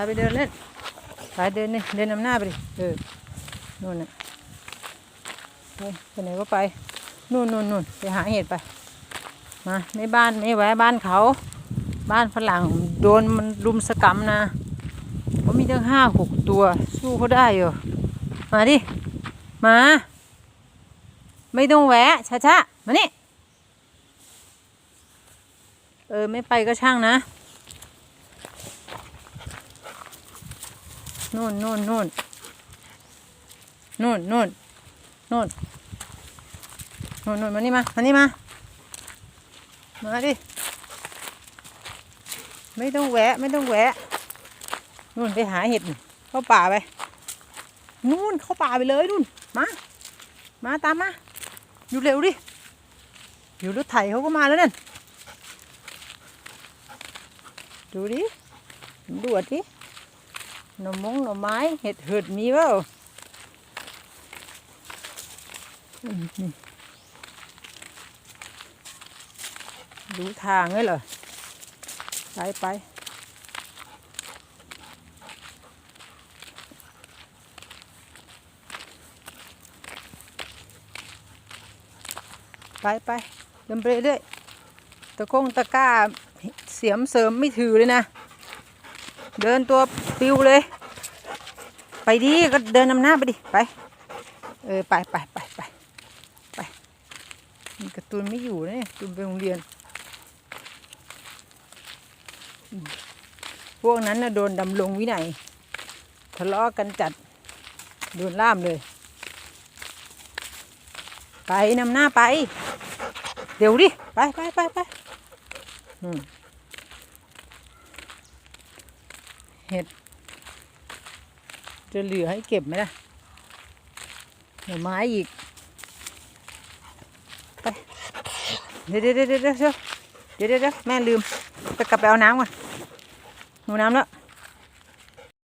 าไปเดินเล่นไปเดินนี่เดินนำหน้าไปดิเออนู่นน่ะไปไปไหนก็ไปนู่นนู่นนู่นไปหาเห็ดไป มาไม่บ้านไม่แวะบ้านเขา บ้านฝรั่งโดนมันรุมสกรรมนะเขามีตั้งห้าหกตัว สู้เขาได้เหรอมาดิ มา ไม่ต้องแวะช้าช้าๆมานี่เออ ไม่ไปก็ช่างนะ นู่นนู่นนู่นนู่นนู่นนู่นนู่นนู่นมานี่มามานี่มา มาดิ ไม่ต้องแวะ ไม่ต้องแวะ นู่นไปหาเห็ดเข้าป่าไป นู่นเข้าป่าไปเลยนู่น มา มาตามมา อยู่เร็วดิ อยู่รถไถเขาก็มาแล้วนั่น ดูดิดูดิ หน่อมงหน่อไม้เห็ดเหิดมีเปล่าดูทางเลยเหรอไปไปไปไปเดินไปเรื่อยตะกงตะก้าเสียมเสริมไม่ถือเลยนะ เดินตัวปิวเลย ไปดิก็เดินนำหน้าไปดิไป เออไปไปไปไปไปกร์ตูนไม่อยู่นะเนี่ยตูนไปโรงเรียน พวกนั้นนะโดนดำลงวินัยทะเลาะกันจัด โดนล่ามเลย ไปนำหน้าไป เดี๋ยวดิ ไปไปไปไปเห็ด จะเหลือให้เก็บไหมล่ะหน่อไม้อีก ไปเดี๋ยวเดี๋ยวเดี๋ยวเดี๋ยวเดี๋ยวเดี๋ยวเดี๋ยวแม่ลืม ไปกลับไปเอาน้ำก่อนหนูน้ำแล้ว